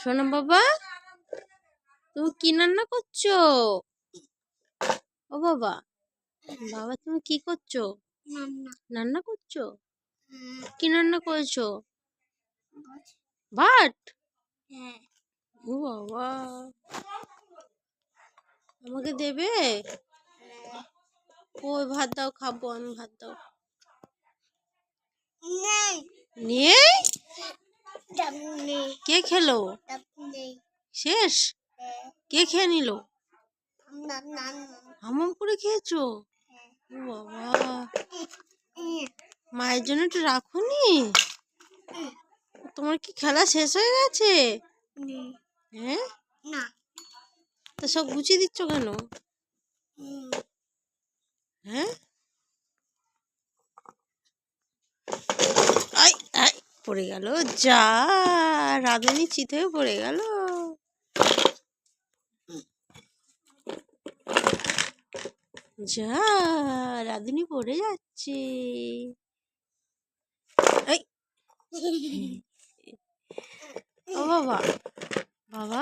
শোনো বাবা তুমি কি রান্না করছ? ও বাবা বাবা তুমি কি করছ? রান্না করছ? কি রান্না করেছ? ভাত? ও বাবা আমাকে দেবে? ওই ভাত দাও খাব আমি ভাত দাও। নিয়ে কে খেলো? শেষ? কে খেয়ে নিল? হামাম করে খেয়েছো? বাবা। মায়ের জন্য একটু রাখুনি? তোমার কি খেলা শেষ হয়ে গেছে? হ্যাঁ? না তা সব গুছিয়ে দিচ্ছ কেন? হ্যাঁ? পড়ে গেল। যা, রাঁধুনি চিত হয়ে পড়ে গেল। যা, রাঁধুনি পড়ে যাচ্ছে। ও বাবা বাবা।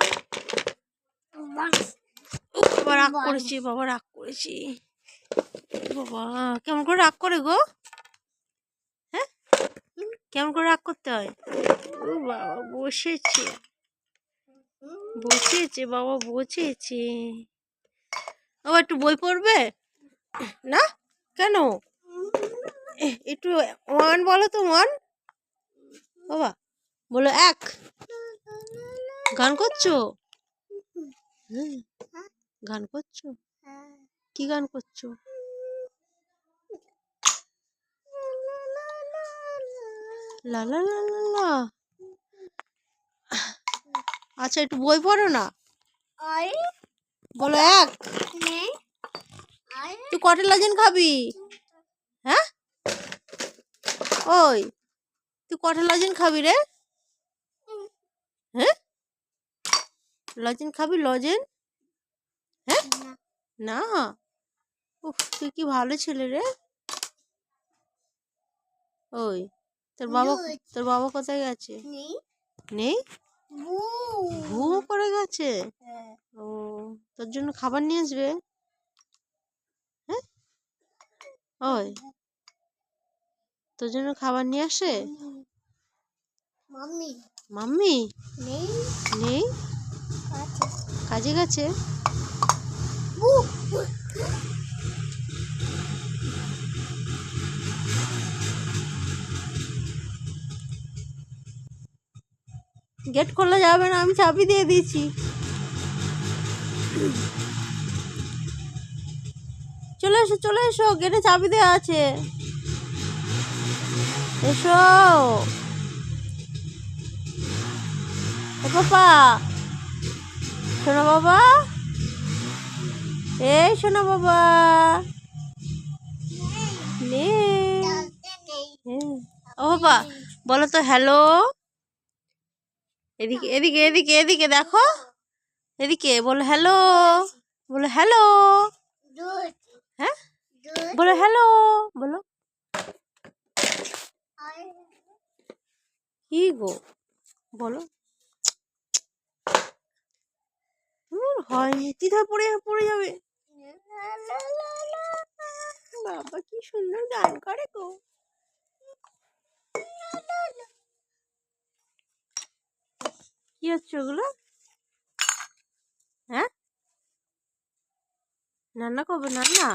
বাবা, রাগ করেছি, বাবা, রাগ করেছি। বাবা, কেমন করে রাগ করে গো? কেমন করে রাগ করতে হয়? ও বাবা, বসেছে। বসেছে বাবা, বসেছে। ও, একটু বই পড়বে? না? কেন? একটু ওয়ান বলো তো, ওয়ান। বাবা, বলো এক। গান করছ? হুম গান করছ? কি গান করছ? লা লা লা লা লা। আচ্ছা একটু বই পড়ো না। আই। বলো এক। আই। তুই কটা লজেন খাবি? হ্যাঁ? ওই তুই কটা লজেন খাবি রে? হ্যাঁ? লজেন খাবি লজেন? হ্যাঁ? না? উফ তুই কি ভালো ছেলে রে। ওই তোর বাবা তোর বাবা কোথায় গেছে? নেই। বু করে গেছে? হ্যাঁ। ও তোর জন্য খাবার নিয়ে আসবে? হ্যাঁ? ওই। তোর জন্য খাবার নিয়ে আসে? মাম্মি। মাম্মি? নেই। নেই? কাজে গেছে? গেট খোলা যাবে না আমি চাবি দিয়ে দিয়েছি। চলে এসো চলে এসো গেটে চাবি দেওয়া আছে। এসো। পাপা শোনো বাবা। এই শোনো বাবা। নে। হ্যাঁ। ও বাবা বলো তো হ্যালো এদিকে এদিকে এদিকে এদিকে দেখো। এদিকে বলো হ্যালো বলো হ্যালো হ্যাঁ? বলো হ্যালো বলো। কি গো? বলো। হয়নি তিধা পড়ে পড়ে যাবে। বাবা, কি সুন্দর গান করে গো কি হচ্ছে ওগুলো? হ্যাঁ? রান্না করবে রান্না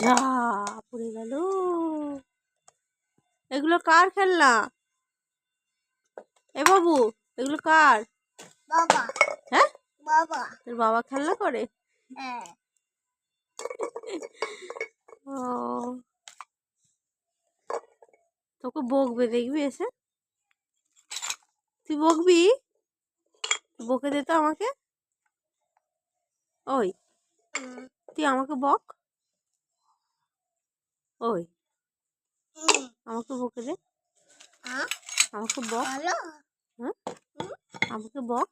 যা পড়ে গেল। এগুলো কার খেলনা? এ বাবু এগুলো কার? বাবা। হ্যাঁ? বাবা। তোর বাবা খেলনা করে? হ্যাঁ। ও। তোকে বকবে দেখবি এসে? তুই বকবি? বকে দে তো আমাকে। ওই। তুই আমাকে বক। ওই। আমাকে বকে দে। আমাকে বক। হ্যাঁ আমাকে বক।